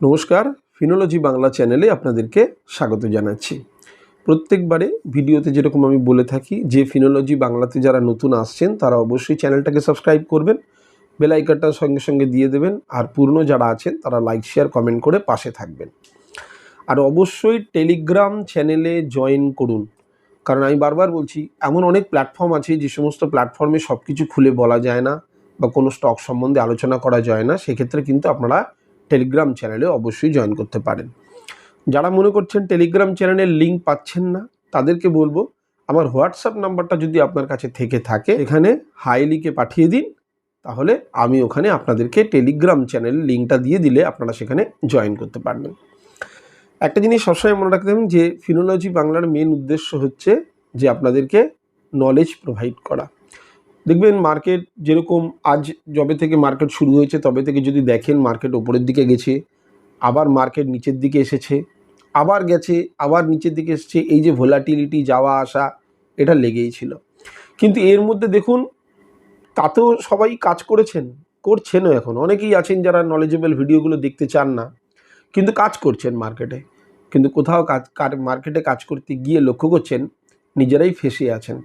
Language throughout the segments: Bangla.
নমস্কার, ফিনোলজি বাংলা চ্যানেলে আপনাদেরকে স্বাগত জানাচ্ছি। প্রত্যেকবারে ভিডিওতে যেরকম আমি বলে থাকি, যে ফিনোলজি বাংলাতে যারা নতুন আসছেন, তারা অবশ্যই চ্যানেলটাকে সাবস্ক্রাইব করবেন বেলাইকারটা সঙ্গে সঙ্গে দিয়ে দেবেন, আর পুরনো যারা আছেন, তারা লাইক, শেয়ার, কমেন্ট করে পাশে থাকবেন। আর অবশ্যই টেলিগ্রাম চ্যানেলে জয়েন করুন। কারণ আমি বারবার বলছি, এমন অনেক প্ল্যাটফর্ম আছে, যে সমস্ত প্ল্যাটফর্মে সব কিছু খুলে বলা যায় না, বা কোনো স্টক সম্বন্ধে আলোচনা করা যায় না, সেক্ষেত্রে কিন্তু আপনারা টেলিগ্রাম চ্যানেলে অবশ্যই জয়েন করতে পারেন। যারা মনে করছেন টেলিগ্রাম চ্যানেলের লিঙ্ক পাচ্ছেন না, তাদেরকে বলব, আমার হোয়াটসঅ্যাপ নাম্বারটা যদি আপনার কাছে থেকে থাকে, এখানে হাই লিখে পাঠিয়ে দিন, তাহলে আমি ওখানে আপনাদেরকে টেলিগ্রাম চ্যানেলের লিঙ্কটা দিয়ে দিলে আপনারা সেখানে জয়েন করতে পারবেন। একটা জিনিস সবসময় মনে রাখতে হবে যে, ফিনোলজি বাংলার মেন উদ্দেশ্য হচ্ছে যে, আপনাদেরকে নলেজ প্রোভাইড করা। দেখবেন মার্কেট যেরকম আজ যবে থেকে মার্কেট শুরু হয়েছে, তবে থেকে যদি দেখেন মার্কেট ওপরের দিকে গেছে, আবার মার্কেট নিচের দিকে এসেছে, আবার গেছে, আবার নিচের দিকে এসেছে, এই যে ভোলাটিলিটি যাওয়া, আসা, এটা লেগেই ছিল। কিন্তু এর মধ্যে দেখুন, তাতেও সবাই কাজ করেছেন, করছেনও এখন। অনেকেই আছেন যারা নলেজেবল ভিডিওগুলো দেখতে চান না, কিন্তু কাজ করছেন মার্কেটে কিন্তু কোথাও কাজ মার্কেটে কাজ করতে গিয়ে লক্ষ্য করছেন, নিজেরাই ফেসে আছেন।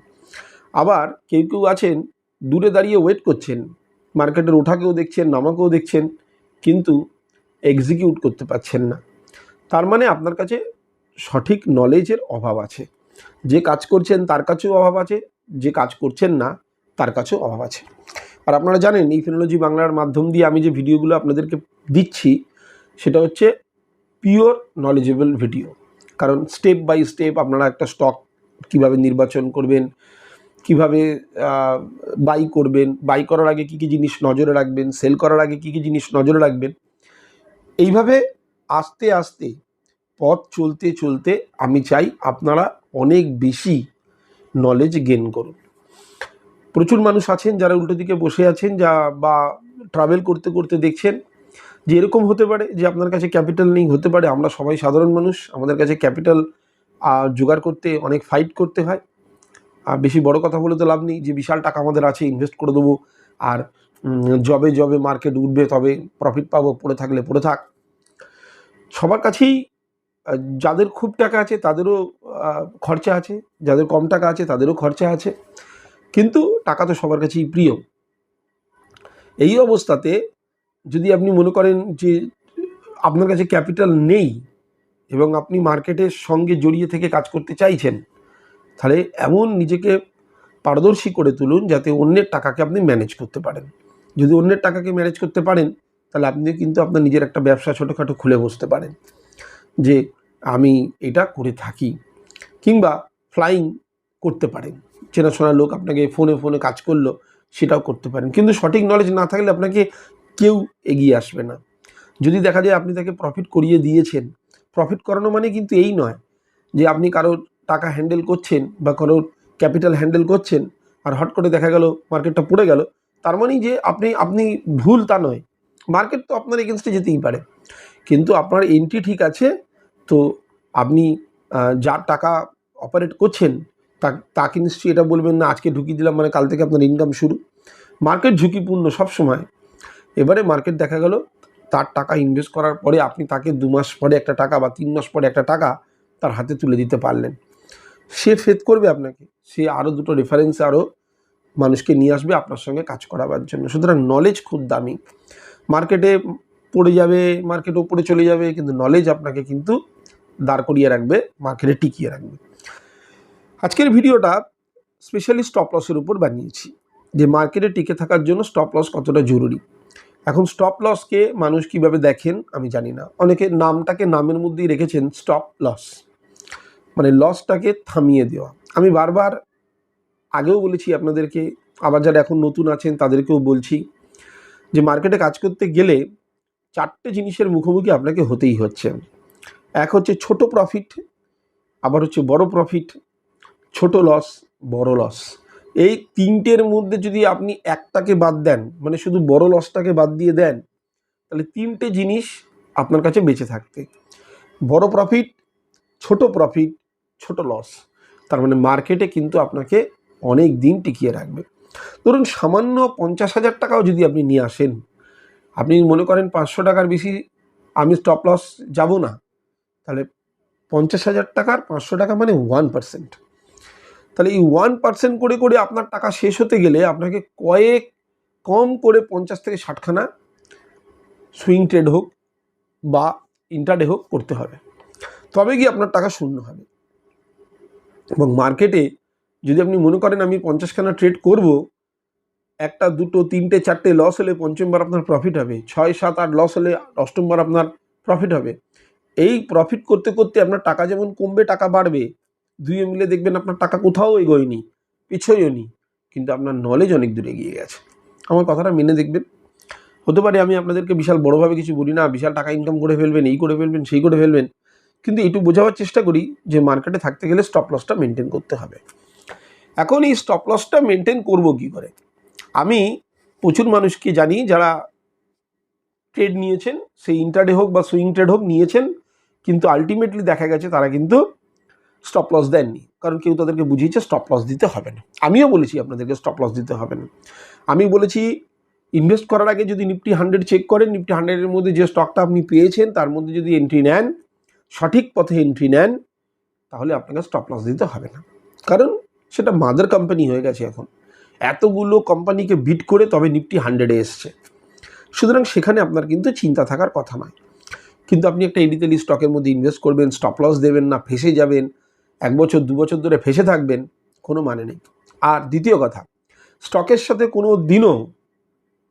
আবার কেউ কেউ আছেন দূরে দাঁড়িয়ে ওয়েট করছেন। মার্কেটের ওঠাকেও দেখছেন, নামাকেও দেখছেন, কিন্তু এক্সিকিউট করতে পারছেন না। তার মানে আপনার কাছে সঠিক নলেজের অভাব আছে। যে কাজ করছেন তার কাছেও অভাব আছে, যে কাজ করছেন না তার কাছেও অভাব আছে। আর আপনারা জানেন, এই ফিনোলজি বাংলার মাধ্যম দিয়ে আমি যে ভিডিওগুলো আপনাদেরকে দিচ্ছি, সেটা হচ্ছে পিওর নলেজেবল ভিডিও কারণ স্টেপ বাই স্টেপ আপনারা একটা স্টক কীভাবে নির্বাচন করবেন কীভাবে বাই করবেন বাই করার আগে কী কী জিনিস নজরে রাখবেন সেল করার আগে কী কী জিনিস নজরে রাখবেন, এইভাবে আস্তে আস্তে, পথ চলতে চলতে আমি চাই আপনারা অনেক বেশি নলেজ গেন করুন। প্রচুর মানুষ আছেন যারা উল্টো দিকে বসে আছেন, যা, বা ট্রাভেল করতে করতে দেখছেন, যে এরকম হতে পারে যে আপনার কাছে ক্যাপিটাল নেই, হতে পারে। আমরা সবাই সাধারণ মানুষ, আমাদের কাছে ক্যাপিটাল জোগাড় করতে অনেক ফাইট করতে হয়। বেশি বড় কথা বলে তো লাভ নেই। যে বিশাল টাকা আমাদের আছে ইনভেস্ট করে দেবো। আর জবে জবে মার্কেট উঠবে তবে প্রফিট পাবো, পড়ে থাকলে পড়ে থাক। সবার কাছেই যাদের খুব টাকা আছে তাদেরও খরচা আছে। যাদের কম টাকা আছে তাদেরও খরচা আছে। কিন্তু টাকা তো সবার কাছেই প্রিয়। এই অবস্থাতে যদি আপনি মনে করেন যে আপনার কাছে ক্যাপিটাল নেই এবং আপনি মার্কেটের সঙ্গে জড়িয়ে থেকে কাজ করতে চাইছেন তাহলে এমন নিজেকে পারদর্শী করে তুলুন যাতে অন্যের টাকাকে আপনি ম্যানেজ করতে পারেন। যদি অন্যের টাকাকে ম্যানেজ করতে পারেন, তাহলে আপনি কিন্তু আপনার নিজের একটা ব্যবসা ছোটোখাটো খুলে বসতে পারেন। যে আমি এটা করে থাকি কিংবা ফ্লাইং করতে পারেন। চেনাশোনা লোক আপনাকে ফোনে ফোনে কাজ করল, সেটাও করতে পারেন। কিন্তু সঠিক নলেজ না থাকলে আপনাকে কেউ এগিয়ে আসবে না। যদি দেখা যায় আপনি তাকে প্রফিট করিয়ে দিয়েছেন প্রফিট করানো মানে কিন্তু এই নয় যে আপনি কারোর টাকা হ্যান্ডেল করছেন বা কোনো ক্যাপিটাল হ্যান্ডেল করছেন আর হট করে দেখা গেল মার্কেটটা পড়ে গেল, তার মানেই যে আপনি আপনি ভুল তা নয়। মার্কেট তো আপনার এগেনস্টে যেতেই পারে। কিন্তু আপনার এন্ট্রি ঠিক আছে, তো আপনি যার টাকা অপারেট করছেন তাকে নিশ্চয়ই এটা বলবেন না, আজকে ঢুকিয়ে দিলাম মানে কাল থেকে আপনার ইনকাম শুরু। মার্কেট ঝুঁকিপূর্ণ সব সময় এবারে মার্কেট দেখা গেল, তার টাকা ইনভেস্ট করার পরে আপনি তাকে দু মাস পরে একটা টাকা বা তিন মাস পরে একটা টাকা তার হাতে তুলে দিতে পারলেন। সে ফেদ করবে আপনাকে। সে আরও দুটো রেফারেন্স আরও মানুষকে নিয়ে আসবে আপনার সঙ্গে কাজ করাবার জন্য। সুতরাং নলেজ খুব দামি। মার্কেটে পড়ে যাবে মার্কেট ওপরে চলে যাবে, কিন্তু নলেজ আপনাকে কিন্তু দাঁড় করিয়ে রাখবে মার্কেটে টিকিয়ে রাখবে। আজকের ভিডিওটা স্পেশালি স্টপ লসের উপর বানিয়েছি। যে মার্কেটে টিকে থাকার জন্য স্টপ লস কতটা জরুরি? এখন স্টপ লসকে মানুষ কীভাবে দেখেন আমি জানি না। অনেকে নামটাকে নামের মধ্যেই রেখেছেন স্টপ লস মানে লসটাকে থামিয়ে দেওয়া। আমি বারবার আগেও বলেছি আপনাদেরকে, আবার যারা এখন নতুন আছেন তাদেরকেও বলছি যে মার্কেটে কাজ করতে গেলে চারটে জিনিসের মুখোমুখি আপনাকে হতেই হচ্ছে। এক হচ্ছে ছোট প্রফিট আবার হচ্ছে বড় প্রফিট ছোট লস বড় লস এই তিনটের মধ্যে যদি আপনি একটাকে বাদ দেন মানে শুধু বড় লসটাকে বাদ দিয়ে দেন, তাহলে তিনটে জিনিস আপনার কাছে বেঁচে থাকতে বড় প্রফিট ছোট প্রফিট ছোট লস তার মানে মার্কেটে কিন্তু আপনাকে অনেক দিন টিকিয়ে রাখবে। ধরুন সামান্য পঞ্চাশ হাজার টাকাও যদি আপনি নিয়ে আসেন, আপনি মনে করেন পাঁচশো টাকার বেশি আমি স্টপ লস যাব না, তাহলে পঞ্চাশ হাজার টাকার পাঁচশো টাকা মানে ওয়ান পার্সেন্ট তাহলে এই ওয়ান পার্সেন্ট করে করে আপনার টাকা শেষ হতে গেলে আপনাকে কয়েক কম করে পঞ্চাশ থেকে ষাটখানা সুইং ট্রেড হোক বা ইন্টারডে হোক করতে হবে। তবে গিয়ে আপনার টাকা শূন্য হবে। এবং মার্কেটে যদি আপনি মনে করেন আমি পঞ্চাশখানা ট্রেড করব, একটা দুটো, তিনটে, চারটে লস হলে পঞ্চমবার আপনার প্রফিট হবে। ছয়, সাত, আট লস হলে অষ্টমবার আপনার প্রফিট হবে। এই প্রফিট করতে করতে আপনার টাকা যেমন কমবে, টাকা বাড়বে দুইয়ে মিলে দেখবেন আপনার টাকা কোথাও এগোয়নি পিছোয়ও নি, কিন্তু আপনার নলেজ অনেক দূরে এগিয়ে গেছে। আমার কথাটা মেনে দেখবেন। হতে পারে আমি আপনাদেরকে বিশাল বড়োভাবে কিছু বলি না, বিশাল টাকা ইনকাম করে ফেলবেন, এই করে ফেলবেন, সেই করে ফেলবেন কিন্তু একটু বোঝাবার চেষ্টা করি যে মার্কেটে থাকতে গেলে স্টপ লসটা মেনটেন করতে হবে। এখন এই স্টপ লসটা মেনটেন করব কী করে? আমি প্রচুর মানুষকে জানি যারা ট্রেড নিয়েছেন, সেই ইন্টারডে হোক বা সুইং ট্রেড হোক নিয়েছেন, কিন্তু আলটিমেটলি দেখা গেছে তারা কিন্তু স্টপ লস দেননি। কারণ কেউ তাদেরকে বুঝিয়েছে স্টপ লস দিতে হবে না। আমিও বলেছি আপনাদেরকে স্টপ লস দিতে হবে না। আমি বলেছি ইনভেস্ট করার আগে যদি নিফটি হান্ড্রেড চেক করেন নিফটি হান্ড্রেডের মধ্যে যে স্টকটা আপনি পেয়েছেন, তার মধ্যে যদি এন্ট্রি নেন সঠিক পথে এন্ট্রি নেন, তাহলে আপনাকে স্টপ লস দিতে হবে না। কারণ সেটা মাদার কোম্পানি হয়ে গেছে এখন। এতগুলো কোম্পানিকে বিট করে তবে নিফটি হান্ড্রেডে এসছে। সুতরাং সেখানে আপনার কিন্তু চিন্তা থাকার কথা নয়। কিন্তু আপনি একটা এডিতেলি স্টকের মধ্যে ইনভেস্ট করবেন স্টপ লস দেবেন না, ফেসে যাবেন, এক বছর, দু বছর ধরে ফেসে থাকবেন, কোনো মানে নেই। আর দ্বিতীয় কথা স্টকের সাথে কোনো দিনও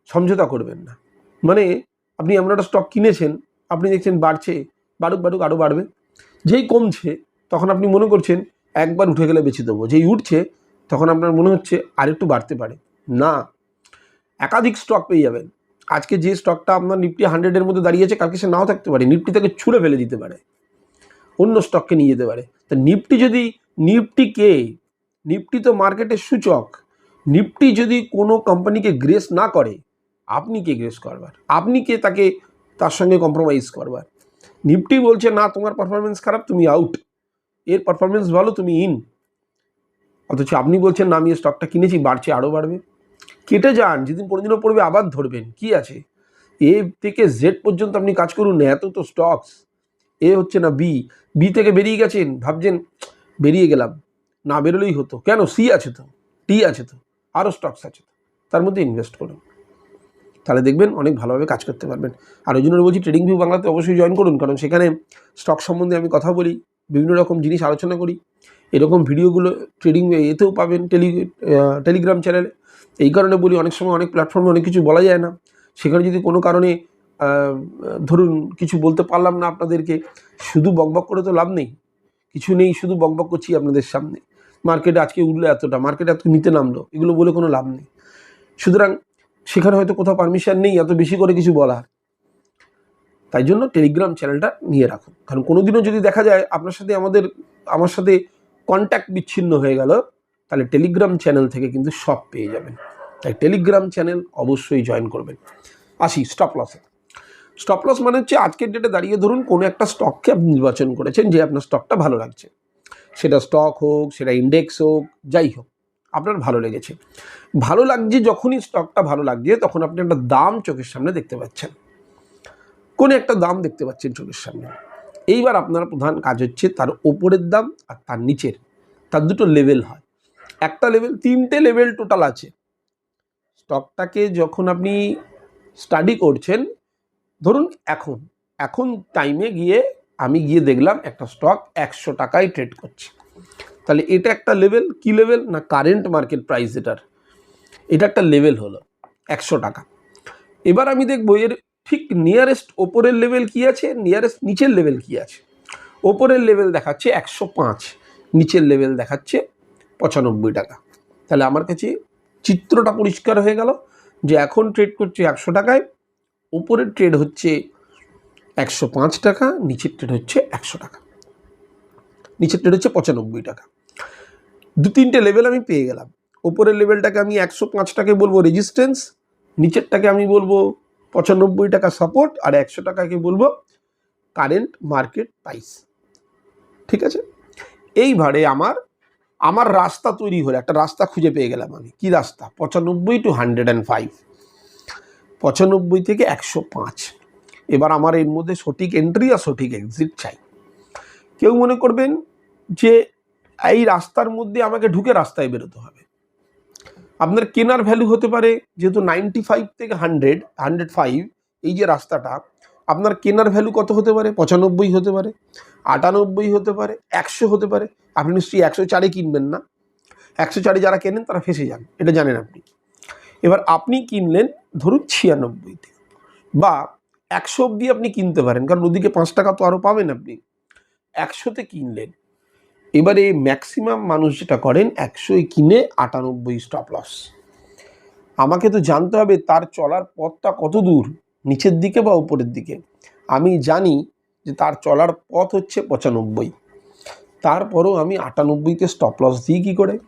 সমঝোতা করবেন না। মানে আপনি এমন একটা স্টক কিনেছেন, আপনি দেখছেন বাড়ছে বাড়ুক বাড়ুক আরও বাড়বে। যেই কমছে, তখন আপনি মনে করছেন, একবার উঠে গেলে বেছে দেবো। যেই উঠছে, তখন আপনার মনে হচ্ছে আর একটু বাড়তে পারে। না, একাধিক স্টক পেয়ে যাবেন। আজকে যে স্টকটা আপনার নিফটি হান্ড্রেডের মধ্যে দাঁড়িয়েছে কালকে সে নাও থাকতে পারে। নিফটি তাকে ছুঁড়ে ফেলে দিতে পারে। অন্য স্টককে নিয়ে যেতে পারে। তা নিফটি যদি নিফটি কে নিফটি তো মার্কেটের সূচক। নিফটি যদি কোনো কোম্পানিকে গ্রেস না করে, আপনি কে গ্রেস করবার? আপনি কে তাকে তার সঙ্গে কম্প্রোমাইজ করবার? নিফটি বলছে, না, তোমার পারফরমেন্স খারাপ, তুমি আউট এর পারফরমেন্স ভালো, তুমি ইন অথচ আপনি বলছেন, না, আমি স্টকটা কিনেছি, বাড়ছে আরও বাড়বে। কেটে যান, যেদিন কোনোদিনও পড়বে, আবার ধরবেন। কি আছে? এ থেকে জেড পর্যন্ত আপনি কাজ করুন না, এত তো স্টকস এ হচ্ছে না বি বি থেকে বেরিয়ে গেছেন, ভাবছেন, বেরিয়ে গেলাম। না বেরোলেই হতো। কেন? সি আছে তো টি আছে তো আরও স্টকস আছে তো। তার মধ্যে ইনভেস্ট করুন। তাহলে দেখবেন অনেক ভালোভাবে কাজ করতে পারবেন। আর ওই জন্য বলছি ট্রেডিং ভিউ বাংলাতে অবশ্যই জয়েন করুন, কারণ সেখানে স্টক সম্বন্ধে আমি কথা বলি, বিভিন্ন রকম জিনিস আলোচনা করি। এরকম ভিডিওগুলো ট্রেডিং এতেও পাবেন টেলি টেলিগ্রাম চ্যানেলে এই কারণে বলি অনেক সময় অনেক প্ল্যাটফর্মে অনেক কিছু বলা যায় না। সেখানে যদি কোনো কারণে ধরুন কিছু বলতে পারলাম না আপনাদেরকে, শুধু বকবক করে তো লাভ নেই। কিছু নেই, শুধু বকবক করছি আপনাদের সামনে। মার্কেটে আজকে উঠল এতটা মার্কেটে এত নিতে নামলো, এগুলো বলে কোনো লাভ নেই। সুতরাং সেখানে হয়তো কোথাও পারমিশন নেই, এত বেশি করে কিছু বলার তাই জন্য টেলিগ্রাম চ্যানেলটা নিয়ে রাখুন। কারণ কোনোদিনও যদি দেখা যায় আপনার সাথে আমাদের, আমার সাথে কন্ট্যাক্ট বিচ্ছিন্ন হয়ে গেল, তাহলে টেলিগ্রাম চ্যানেল থেকে কিন্তু সব পেয়ে যাবেন। তাই টেলিগ্রাম চ্যানেল অবশ্যই জয়েন করবেন। আসি স্টপ লসে স্টপ লস মানে হচ্ছে আজকের ডেটে দাঁড়িয়ে ধরুন কোনো একটা স্টককে আপনি নির্বাচন করেছেন যে আপনার স্টকটা ভালো লাগছে। সেটা স্টক হোক, সেটা ইন্ডেক্স হোক, যাই হোক। আপনার ভালো লেগেছে। ভালো লাগছে যখনই স্টকটা ভালো লাগছে, তখন আপনি একটা দাম চোখের সামনে দেখতে পাচ্ছেন। কোনো একটা দাম দেখতে পাচ্ছেন চোখের সামনে। এইবার আপনার প্রধান কাজ হচ্ছে তার ওপরের দাম আর তার নিচের। তার দুটো লেভেল হয়। একটা লেভেল তিনটে লেভেল টোটাল আছে। স্টকটাকে যখন আপনি স্টাডি করছেন, ধরুন এখন এখন টাইমে গিয়ে আমি গিয়ে দেখলাম একটা স্টক একশো টাকায় ট্রেড করছে। তাহলে এটা একটা লেভেল কি লেভেল না কারেন্ট মার্কেট প্রাইস এটার। এটা একটা লেভেল হলো, একশো টাকা। এবার আমি দেখব এর ঠিক নিয়ারেস্ট ওপরের লেভেল কি আছে? নিয়ারেস্ট নিচের লেভেল কি আছে? ওপরের লেভেল দেখাচ্ছে একশো পাঁচ, নিচের লেভেল দেখাচ্ছে পঁচানব্বই টাকা। তাহলে আমার কাছে চিত্রটা পরিষ্কার হয়ে গেল যে এখন ট্রেড করছে একশো টাকায়, ওপরের ট্রেড হচ্ছে একশো পাঁচ টাকা, নিচের ট্রেড হচ্ছে একশো টাকা। নিচের ট্রেড হচ্ছে পঁচানব্বই টাকা। দু তিনটে লেভেল আমি পেয়ে গেলাম। ওপরের লেভেলটাকে আমি একশো পাঁচ টাকায় বলব রেজিস্ট্যান্স নিচেরটাকে আমি বলব পঁচানব্বই টাকা সাপোর্ট আর একশো টাকাকে বলব কারেন্ট মার্কেট প্রাইস ঠিক আছে? এইবারে আমার আমার রাস্তা তৈরি হলো, একটা রাস্তা খুঁজে পেয়ে গেলাম আমি। কি রাস্তা? পঁচানব্বই টু হান্ড্রেড অ্যান্ড ফাইভ পঁচানব্বই থেকে একশো পাঁচ। এবার আমার এর মধ্যে সঠিক এন্ট্রি আর সঠিক এক্সিট চাই। কেউ মনে করবেন যে এই রাস্তার মধ্যে আমাকে ঢুকে রাস্তায় বেরোতে হবে। আপনার কেনার ভ্যালু হতে পারে, যেহেতু নাইনটি ফাইভ থেকে হান্ড্রেড হান্ড্রেড ফাইভ এই যে রাস্তাটা, আপনার কেনার ভ্যালু কত হতে পারে? পঁচানব্বই হতে পারে, আটানব্বই হতে পারে, একশো হতে পারে। আপনি নিশ্চয়ই একশো চারে কিনবেন না। একশো চারে যারা কেনেন, তারা ফেসে যান, এটা জানেন আপনি। এবার আপনি কিনলেন ধরুন ছিয়ানব্বইতে বা একশো অবধি আপনি কিনতে পারেন, কারণ ওদিকে পাঁচ টাকা তো আরও পাবেন আপনি। একশোতে কিনলেন এবারে ম্যাক্সিমাম মানুষ যেটা করেন একশোয় কিনে আটানব্বই স্টপ লস আমাকে তো জানতে হবে তার চলার পথটা কত দূর, নিচের দিকে বা উপরের দিকে? আমি জানি যে তার চলার পথ হচ্ছে পঁচানব্বই। তারপরও আমি আটানব্বইতে স্টপ লস দিই কী করে?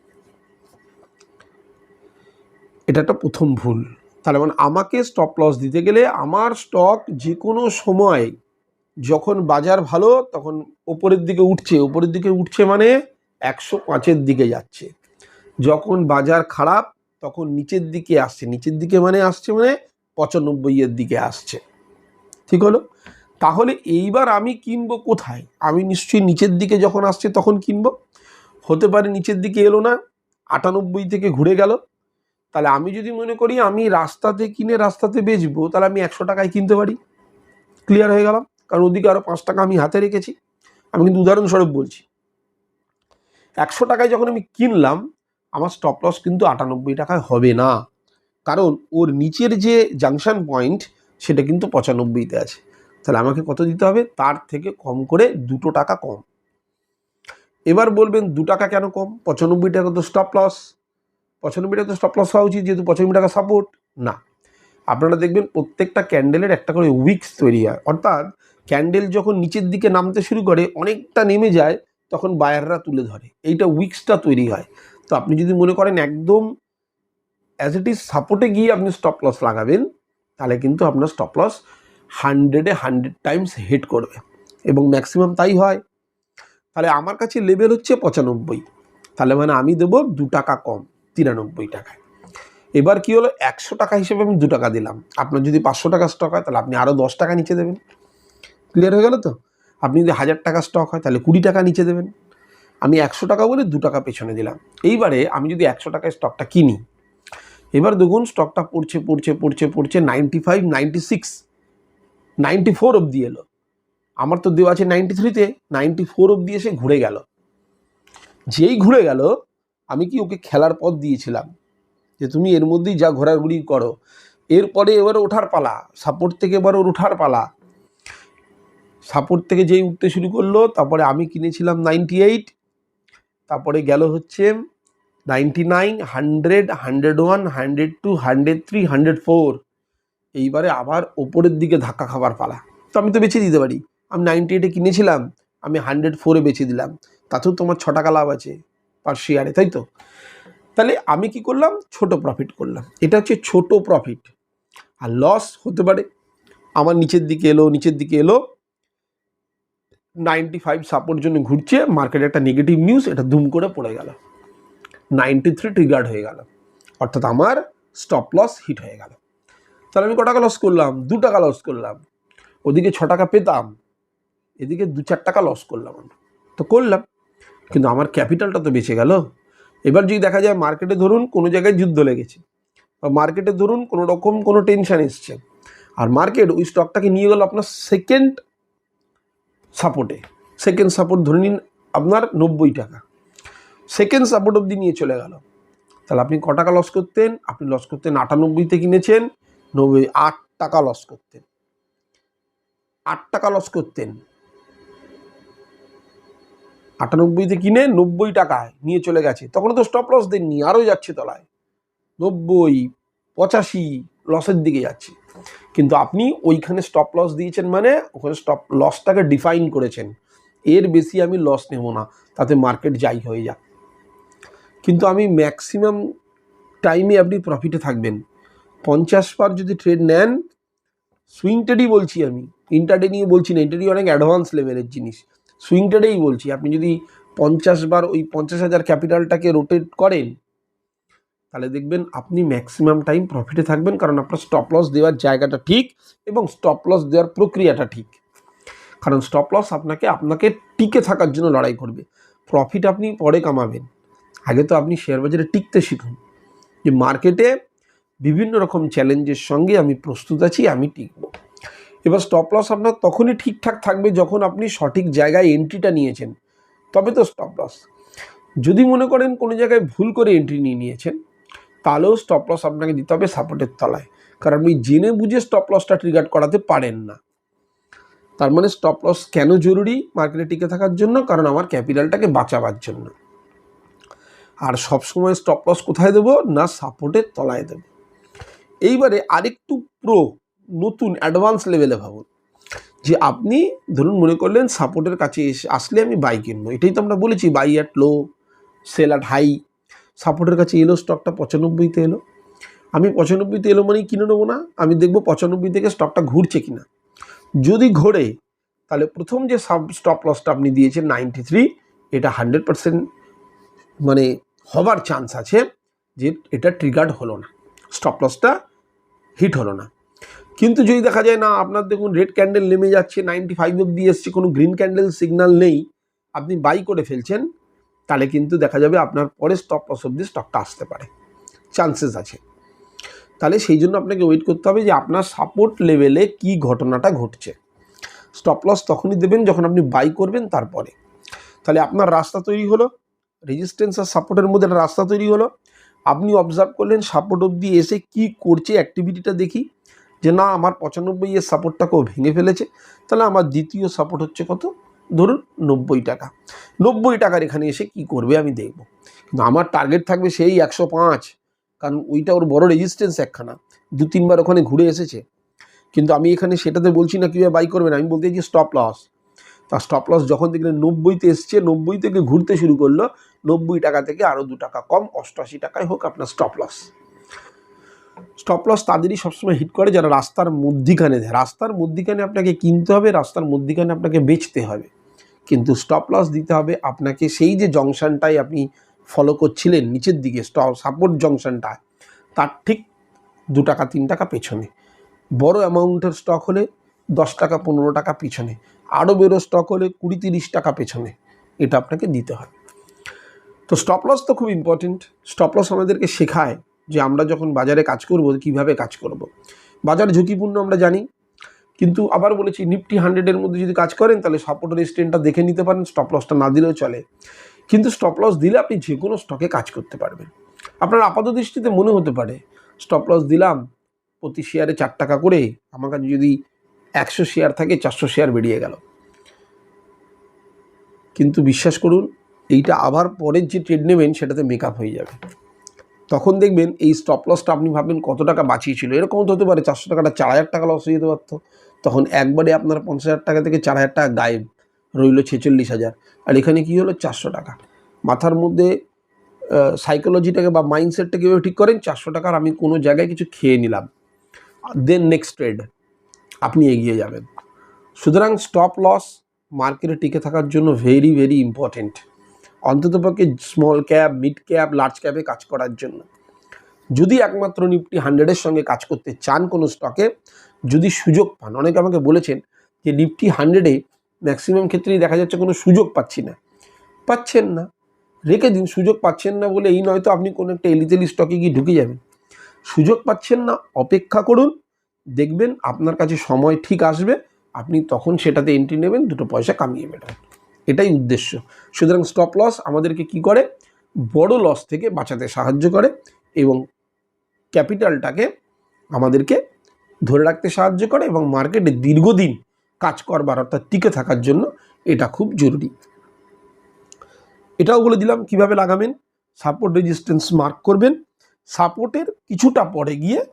এটা একটা প্রথম ভুল। তাহলে মানে আমাকে স্টপ লস দিতে গেলে আমার স্টক যে কোনো সময় যখন বাজার ভালো, তখন ওপরের দিকে উঠছে। ওপরের দিকে উঠছে মানে একশো পাঁচের দিকে যাচ্ছে। যখন বাজার খারাপ, তখন নিচের দিকে আসছে। নিচের দিকে মানে আসছে মানে পঁচানব্বইয়ের দিকে আসছে। ঠিক হলো? তাহলে এইবার আমি কিনবো কোথায়? আমি নিশ্চয়ই নিচের দিকে যখন আসছে তখন কিনবো। হতে পারে নিচের দিকে এলো না, আটানব্বই থেকে ঘুরে গেল। তাহলে আমি যদি মনে করি আমি রাস্তাতে কিনে রাস্তাতে বেচবো, তাহলে আমি একশো টাকায় কিনতে পারি। ক্লিয়ার হয়ে গেলাম? কারণ ওদিকে আরও পাঁচ টাকা আমি হাতে রেখেছি। আমি কিন্তু উদাহরণস্বরূপ বলছি। একশো টাকায় যখন আমি কিনলাম, আমার স্টপ লস কিন্তু আটানব্বই টাকায় হবে না। কারণ ওর নিচের যে জাংশন পয়েন্ট সেটা কিন্তু পঁচানব্বইতে আছে। তাহলে আমাকে কত দিতে হবে? তার থেকে কম করে দুটো টাকা কম। এবার বলবেন, দু টাকা কেন কম? পঁচানব্বই টাকা তো স্টপ লস পঁচানব্বই টাকা তো স্টপ লস হওয়া উচিত, যেহেতু পঁচানব্বই টাকা সাপোর্ট না। আপনারা দেখবেন প্রত্যেকটা ক্যান্ডেলের একটা করে উইক্স তৈরি হয়। অর্থাৎ ক্যান্ডেল যখন নিচের দিকে নামতে শুরু করে, অনেকটা নেমে যায়, তখন বায়াররা তুলে ধরে। এইটা উইক্সটা তৈরি হয়। তো আপনি যদি মনে করেন একদম অ্যাজ ইট ইজ সাপোর্টে গিয়ে আপনি স্টপ লস লাগাবেন, তাহলে কিন্তু আপনার স্টপ লস হান্ড্রেডে হান্ড্রেড টাইমস হিট করবে। এবং ম্যাক্সিমাম তাই হয়। তাহলে আমার কাছে লেভেল হচ্ছে পঁচানব্বই। তাহলে মানে আমি দেবো দু টাকা কম, তিরানব্বই টাকায়। এবার কি হলো? একশো টাকা হিসেবে আমি দু টাকা দিলাম। আপনার যদি পাঁচশো টাকা স্টক হয়, তাহলে আপনি আরও দশ টাকা নিচে দেবেন। ক্লিয়ার হয়ে গেল তো? আপনি যদি হাজার টাকা স্টক হয়, তাহলে কুড়ি টাকা নিচে দেবেন। আমি একশো টাকা বলে দু টাকা পেছনে দিলাম। এইবারে আমি যদি একশো টাকায় স্টকটা কিনি, এবার দেখুন স্টকটা পড়ছে পড়ছে পড়ছে পড়ছে ninety five ninety six ninety four অবধি এলো। আমার তো দেওয়া আছে নাইনটি থ্রিতে নাইনটি ফোর অবধি এসে ঘুরে গেল। যেই ঘুরে গেল, আমি কি ওকে খেলার পথ দিয়েছিলাম? যে তুমি এর মধ্যেই যা ঘোরাঘুরি করো। এরপরে এবার ওঠার পালা, সাপোর্ট থেকে এবার ওর ওঠার পালা। সাপোর্ট থেকে যেই উঠতে শুরু করল, তারপরে আমি কিনেছিলাম নাইনটি এইট তারপরে গেল হচ্ছে ninety nine hundred hundred one hundred two hundred three hundred four এইবারে আবার ওপরের দিকে ধাক্কা খাবার পালা। তো আমি তো বেছে দিতে পারি। আমি নাইনটি এইটে কিনেছিলাম, আমি হান্ড্রেড ফোরে বেছে দিলাম। তাতেও তোমার ছ টাকা লাভ আছে পার শেয়ারে তাই তো? তাহলে আমি কি করলাম? ছোট প্রফিট করলাম। এটা হচ্ছে ছোট প্রফিট আর লস হতে পারে। আমার নিচের দিকে এলো, নিচের দিকে এলো। নাইনটি ফাইভ সাপোর্ট জন্য ঘুরছে। মার্কেটে একটা নেগেটিভ নিউজ এটা ধুম করে পড়ে গেল। নাইনটি থ্রি ট্রিগার্ড হয়ে গেল। অর্থাৎ আমার স্টপ লস হিট হয়ে গেল। তাহলে আমি ক টাকা লস করলাম? দু টাকা লস করলাম। ওদিকে ছ টাকা পেতাম। এদিকে দু চার টাকা লস করলাম আমি তো করলাম। কিন্তু আমার ক্যাপিটালটা তো বেঁচে গেল। এবার যদি দেখা যায় মার্কেটে ধরুন কোনো জায়গায় যুদ্ধ লেগেছে, বা মার্কেটে ধরুন কোনো রকম কোনো টেনশন এসছে, আর মার্কেট ওই স্টকটাকে নিয়ে গেল আপনার সেকেন্ড সাপোর্টে সেকেন্ড সাপোর্ট ধরে নিন আপনার নব্বই টাকা। সেকেন্ড সাপোর্ট অবধি নিয়ে চলে গেল। তাহলে আপনি ক টাকা লস করতেন? আপনি লস করতেন আটানব্বইতে কিনেছেন, নব্বই আট টাকা লস করতেন। আট টাকা লস করতেন। আটানব্বইতে কিনে নব্বই টাকায় নিয়ে চলে গেছে। তখন তো স্টপ লস দেননি, আরও যাচ্ছে তলায়। নব্বই, পঁচাশি লসের দিকে যাচ্ছে। কিন্তু আপনি ওইখানে স্টপ লস দিয়েছেন মানে ওখানে স্টপ লসটাকে ডিফাইন করেছেন। এর বেশি আমি লস নেব না, তাতে মার্কেট যাই হয়ে যাক। কিন্তু আমি ম্যাক্সিমাম টাইমে আপনি প্রফিটে থাকবেন। পঞ্চাশ বার যদি ট্রেড নেন সুইং ট্রেডই বলছি আমি। ইন্টারডে নিয়ে বলছি না ইন্টারডে অনেক অ্যাডভান্স লেভেলের জিনিস। সুইং ট্রেডেই বলছি, আপনি যদি পঞ্চাশ বার ওই পঞ্চাশ হাজার ক্যাপিটালটাকে রোটেট করেন, তাহলে দেখবেন আপনি ম্যাক্সিমাম টাইম প্রফিটে থাকবেন, কারণ আপনার স্টপ লস দেওয়ার জায়গাটা ঠিক এবং স্টপ লস দেওয়ার প্রক্রিয়াটা ঠিক। কারণ স্টপ লস আপনাকে আপনাকে টিকে থাকার জন্য লড়াই করবে। প্রফিট আপনি পরে কামাবেন। আগে তো আপনি শেয়ার বাজারে টিকতে শিখুন। যে মার্কেটে বিভিন্ন রকম চ্যালেঞ্জের সঙ্গে আমি প্রস্তুত আছি, আমি টিকব। এবার স্টপ লস আপনার তখনই ঠিকঠাক থাকবে যখন আপনি সঠিক জায়গায় এন্ট্রিটা নিয়েছেন। তবে তো স্টপ লস যদি মনে করেন কোনো জায়গায় ভুল করে এন্ট্রি নিয়ে নিয়েছেন, তাহলেও স্টপ লস আপনাকে দিতে হবে সাপোর্টের তলায়। কারণ আপনি জেনে বুঝে স্টপ লসটা ট্রিগার করাতে পারেন না। তার মানে স্টপ লস কেন জরুরি মার্কেটে টিকে থাকার জন্য? কারণ আমার ক্যাপিটালটাকে বাঁচাবার জন্য। আর সবসময় স্টপ লস কোথায় দেবো? না সাপোর্টের তলায় দেবো। এইবারে আরেকটু প্রো নতুন অ্যাডভান্স লেভেলে ভাবুন। যে আপনি ধরুন মনে করলেন সাপোর্টের কাছে এসে আসলে আমি বাই কিনবো। এটাই তো আমরা বলেছি buy at low sell at high সাপোর্টের কাছে এলো স্টকটা পঁচানব্বইতে এলো। আমি পঁচানব্বইতে এলো মানেই কিনে নেব না, আমি দেখব পঁচানব্বই থেকে স্টকটা ঘুরছে কিনা। যদি ঘোরে, তাহলে প্রথম যে সাব স্টপ লসটা আপনি দিয়েছেন নাইনটি থ্রি এটা হান্ড্রেড পার্সেন্ট মানে হবার চান্স আছে যে এটা ট্রিগার্ড হলো না। স্টপ লসটা হিট হলো না। কিন্তু যদি দেখা যায়, না, আপনার দেখুন রেড ক্যান্ডেল নেমে যাচ্ছে নাইনটি ফাইভ অব্দি এসছে, কোনো গ্রিন ক্যান্ডেল সিগন্যাল নেই, আপনি বাই করে ফেলছেন, তাহলে কিন্তু দেখা যাবে আপনার পরে স্টপ লস অব্দি স্টকটা আসতে পারে। চান্সেস আছে। তাহলে সেই জন্য আপনাকে ওয়েট করতে হবে যে, আপনার সাপোর্ট লেভেলে কি ঘটনাটা ঘটছে। স্টপ লস তখনই দেবেন যখন আপনি বাই করবেন তারপরে। তাহলে আপনার রাস্তা তৈরি হলো রেজিস্ট্যান্স আর সাপোর্টের মধ্যে একটা রাস্তা তৈরি হলো। আপনি অবজার্ভ করলেন সাপোর্ট অবধি এসে কি করছে অ্যাক্টিভিটিটা দেখি। যে না, আমার পঁচানব্বই এর সাপোর্টটাকেও ভেঙে ফেলেছে, তাহলে আমার দ্বিতীয় সাপোর্ট হচ্ছে কত? ধরুন নব্বই টাকা। নব্বই টাকার এখানে এসে কি করবে আমি দেখব। কিন্তু আমার টার্গেট থাকবে সেই একশো পাঁচ, কারণ ওইটা ওর বড় রেজিস্ট্যান্স একখানা। দু, তিনবার ওখানে ঘুরে এসেছে। কিন্তু আমি এখানে সেটাতে বলছি না, কীভাবে বাই করবেন? আমি বলতে চাইছি স্টপ লস তা স্টপ লস যখন দেখলেন নব্বইতে এসছে, নব্বই থেকে ঘুরতে শুরু করল, নব্বই টাকা থেকে আরও দু টাকা কম অষ্টআশি টাকায় হোক আপনার স্টপ লস স্টপ লস তাদেরই সবসময় হিট করে যারা রাস্তার মধ্যিখানে দেয় রাস্তার মধ্যিখানে আপনাকে কিনতে হবে, রাস্তার মধ্যিখানে আপনাকে বেচতে হবে। কিন্তু স্টপ লস দিতে হবে আপনাকে সেই যে জংশনটাই আপনি ফলো করছিলেন নিচের দিকে স্টপ সাপোর্ট জংশনটা, তার ঠিক দু টাকা, তিন টাকা পেছনে। বড় অ্যামাউন্টের স্টক হলে দশ টাকা, পনেরো টাকা পিছনে। আরও বেরো স্টক হলে কুড়ি, তিরিশ টাকা পেছনে। এটা আপনাকে দিতে হয় তো স্টপ লস তো খুব ইম্পর্টেন্ট স্টপ লস আমাদেরকে শেখায় যে আমরা যখন বাজারে কাজ করব, কীভাবে কাজ করব। বাজার ঝুঁকিপূর্ণ আমরা জানি। কিন্তু আবার বলেছি, নিফটি হান্ড্রেডের মধ্যে যদি কাজ করেন, তাহলে সাপোর্ট রেজিস্ট্যান্টটা দেখে নিতে পারেন স্টপ লসটা না দিলেও চলে। কিন্তু স্টপ লস দিলে আপনি যে কোনো স্টকে কাজ করতে পারবেন। আপনার আপাত দৃষ্টিতে মনে হতে পারে স্টপ লস দিলাম, প্রতি শেয়ারে চার টাকা করে আমার কাছে যদি একশো শেয়ার থাকে, চারশো শেয়ার বেরিয়ে গেল। কিন্তু বিশ্বাস করুন, এইটা আবার পরের যে ট্রেড নেবেন, সেটাতে মেকআপ হয়ে যাবে। তখন দেখবেন এই স্টপ লসটা আপনি ভাববেন কত টাকা বাঁচিয়েছিল। এরকম তো হতে পারে চারশো টাকাটা চার হাজার টাকা লস হয়ে যেতে পারতো। তখন একবারে আপনার পঞ্চাশ হাজার টাকা থেকে চার হাজার টাকা গায়েব রইল ছেচল্লিশ হাজার। আর এখানে কী হলো? চারশো টাকা। মাথার মধ্যে সাইকোলজিটাকে বা মাইন্ডসেটটা কীভাবে ঠিক করেন, চারশো টাকার আমি কোনো জায়গায় কিছু খেয়ে নিলাম। দেন নেক্সট ট্রেড আপনি এগিয়ে যাবেন। সুতরাং স্টপ লস মার্কেটে টিকে থাকার জন্য ভেরি ভেরি ইম্পর্টেন্ট অন্ততপক্ষে small cap mid cap large ক্যাপে কাজ করার জন্য। যদি একমাত্র নিফটি হান্ড্রেডের সঙ্গে কাজ করতে চান কোনো স্টকে যদি সুযোগ পান, অনেকে আমাকে বলেছেন যে নিফটি হান্ড্রেডে ম্যাক্সিমাম ক্ষেত্রেই দেখা যাচ্ছে কোনো সুযোগ পাচ্ছি না। পাচ্ছেন না। রেখে দিন, সুযোগ পাচ্ছেন না বলে এই নয়তো আপনি কোনো একটা এলিতেলি স্টকে গিয়ে ঢুকে যাবেন। সুযোগ পাচ্ছেন না, অপেক্ষা করুন, দেখবেন আপনার কাছে সময় ঠিক আসবে, আপনি তখন সেটাতে এন্ট্রি নেবেন, দুটো পয়সা কামিয়ে বেড়াবেন এটাই উদ্দেশ্য। সুতরাং স্টপ লস আমাদেরকে কি করে? বড় লস থেকে বাঁচাতে সাহায্য করে এবং ক্যাপিটালটাকে আমাদেরকে ধরে রাখতে সাহায্য করে এবং মার্কেটে দীর্ঘদিন কাজ করবার অর্থাৎ টিকে থাকার জন্য এটা খুব জরুরি। এটাও বলে দিলাম কীভাবে লাগাবেন। সাপোর্ট রেজিস্ট্যান্স মার্ক করবেন। সাপোর্টের কিছুটা পরে গিয়ে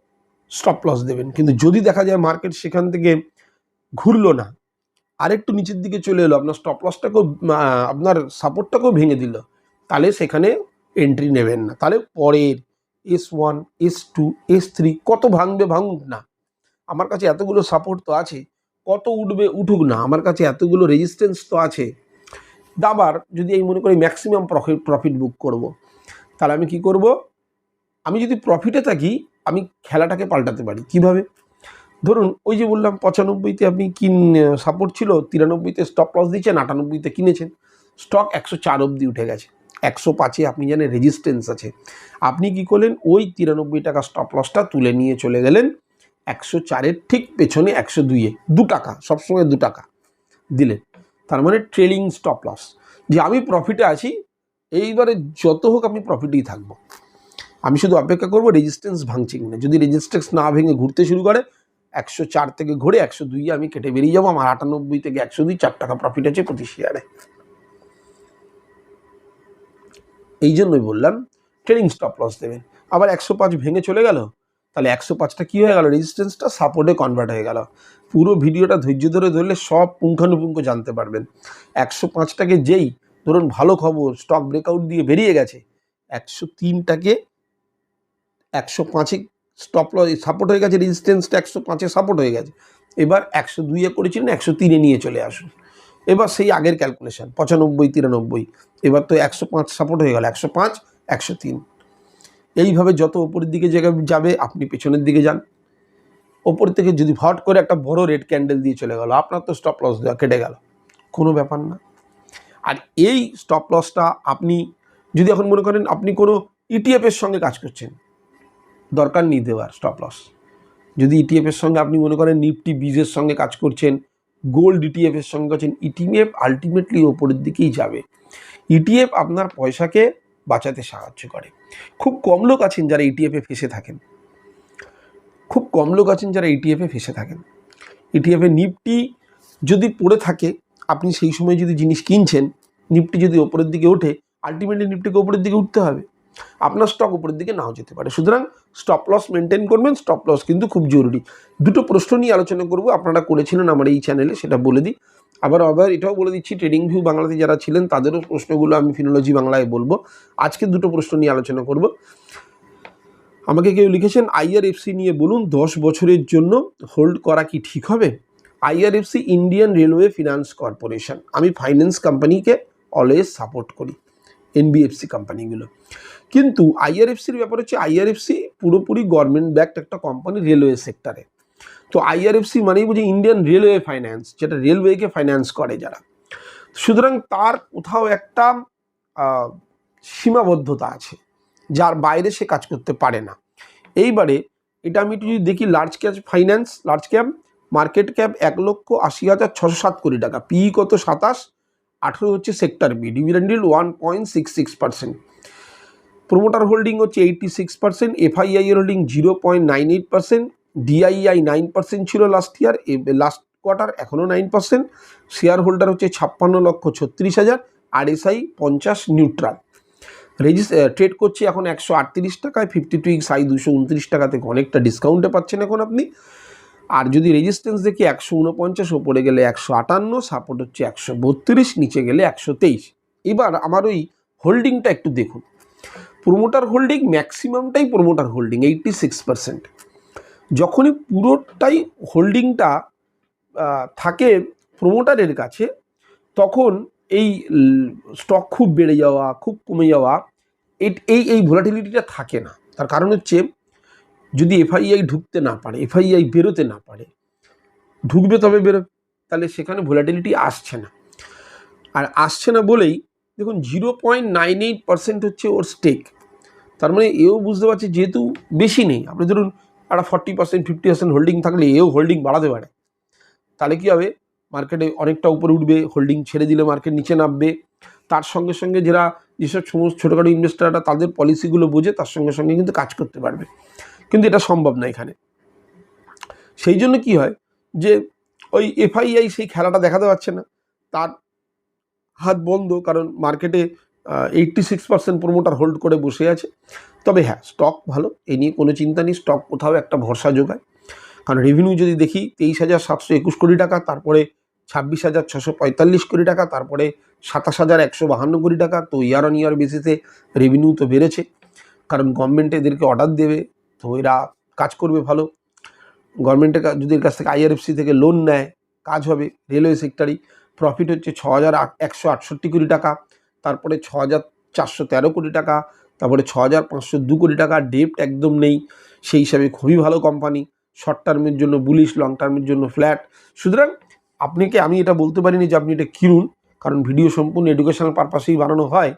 স্টপ লস দেবেন। কিন্তু যদি দেখা যায় মার্কেট সেখান থেকে ঘুরলো না আরেকটু নিচের দিকে চলে এলো, আপনার স্টপ লসটাকেও আপনার সাপোর্টটাকেও ভেঙে দিল। তাহলে সেখানে এন্ট্রি নেবেন না। তাহলে পরের S one S two S three কত ভাঙবে ভাঙুক না। আমার কাছে এতগুলো সাপোর্ট তো আছে, কত উঠবে উঠুক না। আমার কাছে এতগুলো রেজিস্ট্যান্স তো আছে। দাবার, যদি এই মনে করি ম্যাক্সিমাম প্রফিট প্রফিট বুক করব। তাহলে আমি কি করব? আমি যদি প্রফিটে থাকি, আমি খেলাটাকে পাল্টাতে পারি। কীভাবে? ধরুন, ওই যে বললাম পঁচানব্বইতে আপনি কিন সাপোর্ট ছিল, তিরানব্বইতে স্টপ লস দিয়েছেন আটানব্বইতে কিনেছেন। স্টক একশো চার অবধি উঠে গেছে। একশো পাঁচে আপনি জানেন রেজিস্ট্যান্স আছে। আপনি কি করলেন? ওই তিরানব্বই টাকা স্টপ লসটা তুলে নিয়ে চলে গেলেন একশো চারের ঠিক পেছনে একশো দুইয়ে। দু টাকা, সবসময় দু টাকা দিলেন। তার মানে ট্রেলিং স্টপ লস যে আমি প্রফিটে আছি, এইবারে যত হোক আমি প্রফিটেই থাকব। আমি শুধু অপেক্ষা করব রেজিস্ট্যান্স ভাঙছে কিনা। যদি রেজিস্ট্যান্স না ভেঙে ঘুরতে শুরু করে একশো চার থেকে ঘুরে একশো দুই আমি কেটে বেরিয়ে যাব। আমার আটানব্বই থেকে একশো দুই চার টাকা প্রফিট আছে প্রতি শেয়ারে এই জন্যই বললাম ট্রেডিং স্টপ লস দেবেন। আবার একশো পাঁচ ভেঙে চলে গেল, তাহলে একশো পাঁচটা কী হয়ে গেল? রেজিস্ট্যান্সটা সাপোর্টে কনভার্ট হয়ে গেল। পুরো ভিডিওটা ধৈর্য ধরে ধরলে সব পুঙ্খানুপুঙ্খ জানতে পারবেন। একশো পাঁচটাকে যেই, ধরুন ভালো খবর স্টক ব্রেকআউট দিয়ে বেরিয়ে গেছে, একশো তিনটাকে একশো পাঁচে স্টপ লস সাপোর্ট হয়ে গেছে রেজিস্ট্যান্সটা একশো পাঁচে সাপোর্ট হয়ে গেছে। এবার একশো দুইয়ে করেছিলেন, একশো তিনে নিয়ে চলে আসুন। এবার সেই আগের ক্যালকুলেশন পঁচানব্বই, তিরানব্বই, এবার তো একশো পাঁচ সাপোর্ট হয়ে গেল, একশো পাঁচ, একশো তিন। এইভাবে যত ওপরের দিকে যাবে, আপনি পেছনের দিকে যান। ওপর থেকে যদি ভট করে একটা বড় রেড ক্যান্ডেল দিয়ে চলে গেল, আপনার তো স্টপ লস দেওয়া কেটে গেল। কোনো ব্যাপার না। আর এই স্টপ লসটা আপনি, যদি এখন মনে করেন আপনি কোনো ইটিএফের সঙ্গে কাজ করছেন দরকার নেই দেওয়ার স্টপ লস যদি ইটিএফের সঙ্গে আপনি মনে করেন নিফটি বীজের সঙ্গে কাজ করছেন গোল্ড ইটিএফের সঙ্গে আছেন ইটিএফ আলটিমেটলি ওপরের দিকেই যাবে। ইটিএফ আপনার পয়সাকে বাঁচাতে সাহায্য করে। খুব কম লোক আছেন যারা ইটিএফে ফেসে থাকেন। খুব কম লোক আছেন যারা ইটিএফে ফেসে থাকেন। ইটিএফে নিফটি যদি পড়ে থাকে, আপনি সেই সময় যদি জিনিস কিনছেন নিফটি যদি ওপরের দিকে ওঠে আলটিমেটলি নিফটিকে ওপরের দিকে উঠতে হবে। আপনার স্টক উপরের দিকে নাও যেতে পারে। সুতরাং স্টপ লস মেনটেন করবেন স্টপ লস কিন্তু খুব জরুরি। দুটো প্রশ্ন নিয়ে আলোচনা করব, আপনারা করেছিলেন আমার এই চ্যানেলে সেটা বলে দিই। আবার আবার এটাও বলে দিচ্ছি ট্রেডিং ভিউ বাংলাতে যারা ছিলেন, তাদেরও প্রশ্নগুলো আমি ফিনোলজি বাংলায় বলব। আজকে দুটো প্রশ্ন নিয়ে আলোচনা করব। আমাকে কেউ লিখেছেন আইআরএফসি নিয়ে বলুন, দশ বছরের জন্য হোল্ড করা কি ঠিক হবে? IRFC Indian railway finance corporation আমি ফাইন্যান্স কোম্পানিকে অলওয়েজ সাপোর্ট করি। এনবিএফসি কোম্পানিগুলো কিন্তু আইআরএফসির ব্যাপার হচ্ছে আইআরএফসি পুরোপুরি গভর্নমেন্ট ব্যাকড একটা কোম্পানি রেলওয়ে সেক্টরে তো আইআরএফসি মানেই বুঝি ইন্ডিয়ান রেলওয়ে ফাইন্যান্স যেটা রেলওয়েকে ফাইন্যান্স করে যারা। সুতরাং তার কোথাও একটা সীমাবদ্ধতা আছে, যার বাইরে সে কাজ করতে পারে না। এইবারে এটা আমি একটু যদি দেখি large cap finance large cap market cap এক লক্ষ আশি হাজার ছশো সাত কোটি টাকা। পিই কত? সাতাশ। আঠেরো হচ্ছে sector B dividend yield one point six six percent promoter holding হচ্ছে এইটটি সিক্স পার্সেন্ট এফআইআই এর holding zero point nine eight percent DII nine percent ছিল লাস্ট ইয়ার লাস্ট কোয়ার্টার এখনও নাইন পার্সেন্ট শেয়ার হোল্ডার হচ্ছে ছাপ্পান্ন লক্ষ ছত্রিশ হাজার আর এসআই পঞ্চাশ নিউট্রাল রেজিস ট্রেড করছে এখন একশো আটত্রিশ টাকায় ফিফটি টু এক্স আই দুশো উনত্রিশ টাকা থেকে অনেকটা ডিসকাউন্টে পাচ্ছেন এখন আপনি। আর যদি রেজিস্ট্যান্স দেখি একশো উনপঞ্চাশ ওপরে গেলে একশো আটান্ন সাপোর্ট হচ্ছে একশো বত্রিশ, নিচে গেলে একশো তেইশ। এবার আমার ওই হোল্ডিংটা একটু দেখুন। Promoter holding ম্যাক্সিমামটাই promoter holding eighty six percent যখনই পুরোটাই হোল্ডিংটা থাকে প্রোমোটারের কাছে, তখন এই স্টক খুব বেড়ে যাওয়া, খুব কমে যাওয়া এই- এই ভোলাটিলিটিটা থাকে না। তার কারণ হচ্ছে যদি এফআইআই ঢুকতে না পারে এফআইআই বেরোতে না পারে, ঢুকবে তবে বেরোবে, তাহলে সেখানে ভোলাটিলিটি আসছে না। আর আসছে না বলেই দেখুন zero point nine eight percent হচ্ছে ওর স্টেক তার মানে এও বুঝতে পারছে যেহেতু বেশি নেই, আপনি ধরুন একটা forty percent fifty percent holding থাকলে এও হোল্ডিং বাড়াতে পারে। তাহলে কী হবে? মার্কেটে অনেকটা উপরে উঠবে হোল্ডিং ছেড়ে দিলে মার্কেট নিচে নামবে। তার সঙ্গে সঙ্গে যারা যেসব সমস্ত ছোটোখাটো ইনভেস্টাররা তাদের পলিসিগুলো বোঝে, তার সঙ্গে সঙ্গে কিন্তু কাজ করতে পারবে। কিন্তু এটা সম্ভব না এখানে। সেই জন্য কি হয় যে ওই এফআইআই সেই খেলাটা দেখাতে পারছে না। তার হাত বন্ধ, কারণ মার্কেটে eighty six percent promoter hold করে বসে আছে। তবে হ্যাঁ স্টক ভালো, এ নিয়ে কোনো চিন্তা নেই স্টক কোথাও একটা ভরসা যোগায়। কারণ রেভিনিউ যদি দেখি তেইশ হাজার সাতশো একুশ কোটি টাকা, তারপরে ছাব্বিশ হাজার ছশো পঁয়তাল্লিশ কোটি টাকা, তারপরে সাতাশ হাজার একশো বাহান্ন কোটি টাকা, তো ইয়ার অন ইয়ার বেসিসে রেভিনিউ তো বেড়েছে। কারণ গভর্নমেন্ট এদেরকে অর্ডার দেবে তো এরা কাজ করবে ভালো। গভর্নমেন্টের যদি এর কাছ থেকে আইআরএফসি থেকে লোন নেয়, কাজ হবে। রেলওয়ে সেক্টরই প্রফিট হচ্ছে ছ হাজার একশো আটষট্টি কোটি টাকা, তারপরে ছ হাজার চারশো তেরো কোটি টাকা, তারপরে ছ হাজার পাঁচশো দু কোটি টাকা। ডেপ্ট একদম নেই। সেই হিসাবে খুবই ভালো কোম্পানি শর্ট টার্মের জন্য বুলিশ লং টার্মের জন্য ফ্ল্যাট সুতরাং আপনাকে আমি এটা বলতে পারিনি যে আপনি এটা কিনুন, কারণ ভিডিও সম্পূর্ণ এডুকেশনাল পারপাসেই বানানো হয়।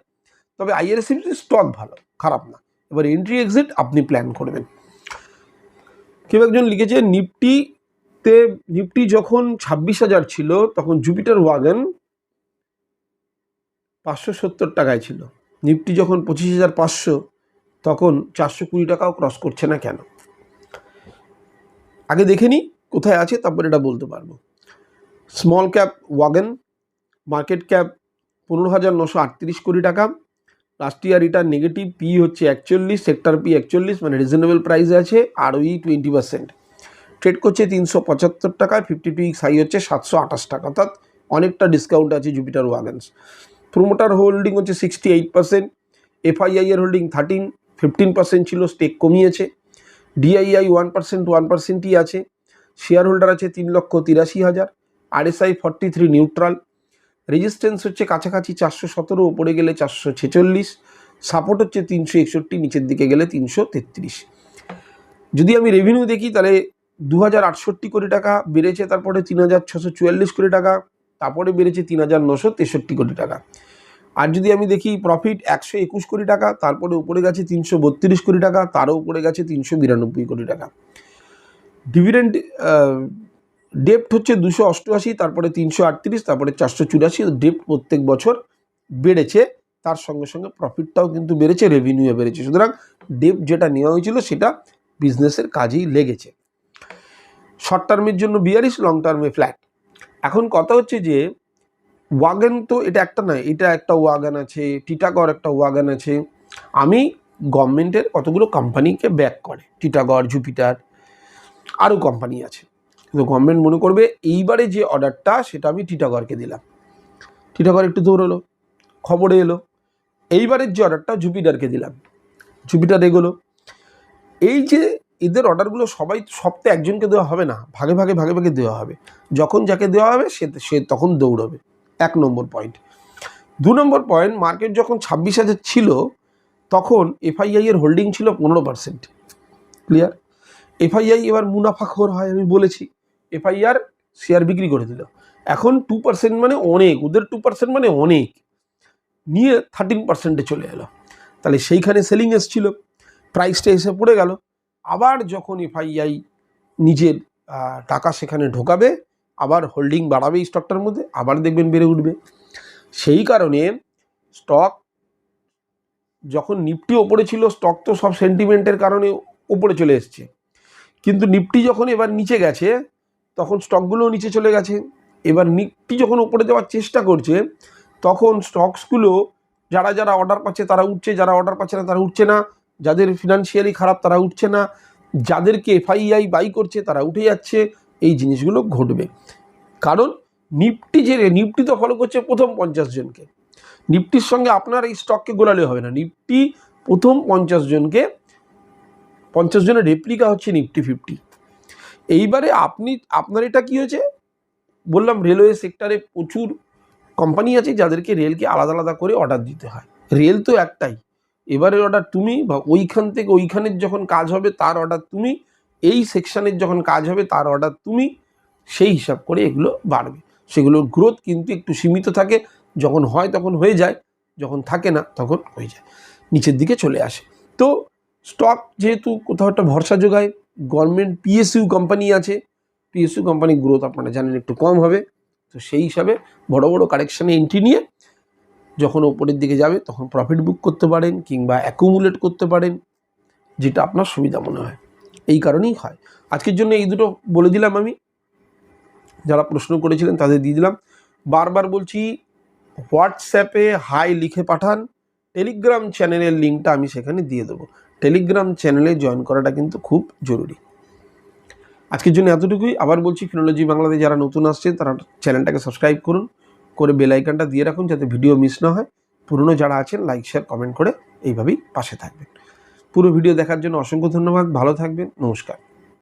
তবে আইআরএসির স্টক ভালো, খারাপ না। এবার এন্ট্রি এক্সিট আপনি প্ল্যান করবেন। কেউ একজন লিখেছে, নিফটিতে, নিফটি যখন ছাব্বিশ হাজার ছিল, তখন জুপিটার ওয়াগন পাঁচশো সত্তর টাকায় ছিল। নিফটি যখন পঁচিশ হাজার পাঁচশো, তখন চারশো কুড়ি টাকাও ক্রস করছে না কেন? আগে দেখে নিই কোথায় আছে, তারপর এটা বলতে পারব। Small cap wagon market cap পনেরো হাজার নশো আটত্রিশ কোটি টাকা last year return negative P হচ্ছে একচল্লিশ সেক্টর পি একচল্লিশ মানে রিজনেবল প্রাইসে আছে আর ওই টোয়েন্টি পার্সেন্ট ট্রেড করছে তিনশো পঁচাত্তর টাকায় ফিফটি টু ইক্স হাই হচ্ছে সাতশো আঠাশ টাকা। অর্থাৎ অনেকটা ডিসকাউন্ট আছে জুপিটার ওয়াগনস প্রোমোটার হোল্ডিং হচ্ছে সিক্সটি এইট পার্সেন্ট এফআইআই এর হোল্ডিং থার্টিন ফিফটিন পার্সেন্ট ছিল স্টেক কমিয়েছে। ডিআইআই ওয়ান পার্সেন্ট ওয়ান পার্সেন্টই আছে। শেয়ার হোল্ডার আছে তিন লক্ষ তিরাশি হাজার। RSI forty three neutral resistance হচ্ছে কাছাকাছি চারশো সতেরো ওপরে গেলে চারশো ছেচল্লিশ সাপোর্ট হচ্ছে তিনশো একষট্টি, নিচের দিকে গেলে তিনশো তেত্রিশ। যদি আমি রেভিনিউ দেখি, তাহলে দু হাজার আটষট্টি কোটি টাকা বেড়েছে, তারপরে তিন হাজার ছশো চুয়াল্লিশ কোটি টাকা, তারপরে বেড়েছে তিন হাজার নশো তেষট্টি কোটি টাকা। আর যদি আমি দেখি প্রফিট একশো একুশ কোটি টাকা, তারপরে উপরে গেছে তিনশো বত্রিশ কোটি টাকা, তারও উপরে গেছে তিনশো বিরানব্বই কোটি টাকা। ডিভিডেন্ড ডেপ্ট হচ্ছে দুশো অষ্টআশি, তারপরে তিনশো আটত্রিশ, তারপরে চারশো চুরাশি ডেপ্ট প্রত্যেক বছর বেড়েছে। তার সঙ্গে সঙ্গে প্রফিটটাও কিন্তু বেড়েছে রেভিনিউ বেড়েছে। সুতরাং ডেপ্ট যেটা নেওয়া হয়েছিল সেটা বিজনেসের কাজেই লেগেছে। শর্ট টার্মের জন্য বিয়ারিশ লং টার্মে ফ্ল্যাট এখন কথা হচ্ছে যে ওয়াগান তো এটা একটা নয়, এটা একটা ওয়াগান আছে টিটাগড় একটা ওয়াগান আছে। আমি গভর্নমেন্টের কতগুলো কোম্পানিকে ব্যাক করে? টিটাগড় জুপিটার আরও কোম্পানি আছে। কিন্তু গভর্নমেন্ট মনে করবে এইবারে যে অর্ডারটা সেটা আমি টিটাগড়কে দিলাম। টিটাগড় একটু দৌড়লো খবরে এলো। এইবারের যে অর্ডারটা জুপিটারকে দিলাম। জুপিটার এগোলো। এই যে এদের অর্ডারগুলো সবাই সপ্তাহে একজনকে দেওয়া হবে না, ভাগে ভাগে ভাগে ভাগে দেওয়া হবে। যখন যাকে দেওয়া হবে, সে সে তখন দৌড়বে। এক নম্বর পয়েন্ট দু নম্বর পয়েন্ট মার্কেট যখন ছাব্বিশ হাজার ছিল, তখন এফআইআই এর হোল্ডিং ছিল পনেরো পার্সেন্ট ক্লিয়ার এফআইআই এবার মুনাফাখোর হয়, আমি বলেছি। এফআইআর শেয়ার বিক্রি করে দিল। এখন টু পার্সেন্ট মানে অনেক, ওদের টু পার্সেন্ট মানে অনেক। নিয়ে থার্টিন পার্সেন্টে চলে এলো। তাহলে সেইখানে সেলিং এসছিল প্রাইসটা এসে পড়ে গেল। আবার যখন এফআইআই নিজের টাকা সেখানে ঢোকাবে, আবার হোল্ডিং বাড়াবে স্টকটার মধ্যে, আবার দেখবেন বেড়ে উঠবে। সেই কারণে স্টক যখন নিফটি ওপরে ছিল স্টক তো সব সেন্টিমেন্টের কারণে ওপরে চলে এসছে। কিন্তু নিফটি যখন এবার নিচে গেছে তখন স্টকগুলোও নিচে চলে গেছে। এবার নিফটি যখন উপরে যাওয়ার চেষ্টা করছে, তখন স্টকসগুলো যারা যারা অর্ডার পাচ্ছে তারা উঠছে, যারা অর্ডার পাচ্ছে না তারা উঠছে না। যাদের ফিনান্সিয়ালি খারাপ তারা উঠছে না। যাদেরকে এফআইআই বাই করছে তারা উঠে যাচ্ছে। এই জিনিসগুলো ঘটবে। কারণ নিফটি যে নিফটি তো ফলো করছে প্রথম পঞ্চাশ জনকে। নিফটির সঙ্গে আপনার এই স্টককে গোলালে হবে না। নিফটি প্রথম পঞ্চাশ জনকে, পঞ্চাশ জনের রেপ্লিকা হচ্ছে নিফটি ফিফটি এইবারে আপনি, আপনার এটা কি হয়েছে? বললাম রেলওয়ে সেক্টরে প্রচুর কোম্পানি আছে যাদেরকে রেলকে আলাদা আলাদা করে অর্ডার দিতে হয়। রেল তো একটাই। এবারে অর্ডার তুমি বা ওইখান থেকে ওইখানের যখন কাজ হবে, তার অর্ডার তুমি, এই সেকশানের যখন কাজ হবে, তার অর্ডার তুমি, সেই হিসাব করে এগুলো বাড়বে। সেগুলোর গ্রোথ কিন্তু একটু সীমিত থাকে। যখন হয় তখন হয়ে যায়, যখন থাকে না তখন হয়ে যায়। নিচের দিকে চলে আসে। তো স্টক যেহেতু কোথাও একটা ভরসা যোগায় গভর্নমেন্ট পিএসইউ কোম্পানি আছে। পিএসইউ কোম্পানির গ্রোথ আপনারা জানেন একটু কম হবে। তো সেই হিসাবে বড় বড় কারেকশানে এন্ট্রি নিয়ে যখন ওপরের দিকে যাবে, তখন প্রফিট বুক করতে পারেন কিংবা অ্যাকুমুলেট করতে পারেন, যেটা আপনার সুবিধা মনে হয়। এই কারণেই হয়। আজকের জন্য এই দুটো বলে দিলাম আমি। যারা প্রশ্ন করেছিলেন তাদের দিয়ে দিলাম। বারবার বলছি হোয়াটসঅ্যাপে হাই লিখে পাঠান। টেলিগ্রাম চ্যানেলের লিঙ্কটা আমি সেখানে দিয়ে দেবো। টেলিগ্রাম চ্যানেলে জয়েন করাটা কিন্তু খুব জরুরি। আজকের জন্য এতটুকুই। আবার বলছি ফিনোলজি বাংলাতে যারা নতুন আসছে তারা চ্যানেলটাকে সাবস্ক্রাইব করুন, করে বেল দিয়ে রাখুন যাতে ভিডিও মিস না হয়। পুরনো যারা আছেন লাইক শেয়ার কমেন্ট করে এইভাবেই পাশে থাকবেন। পুরো ভিডিও দেখার জন্য অসংখ্য ধন্যবাদ। ভালো থাকবেন। নমস্কার।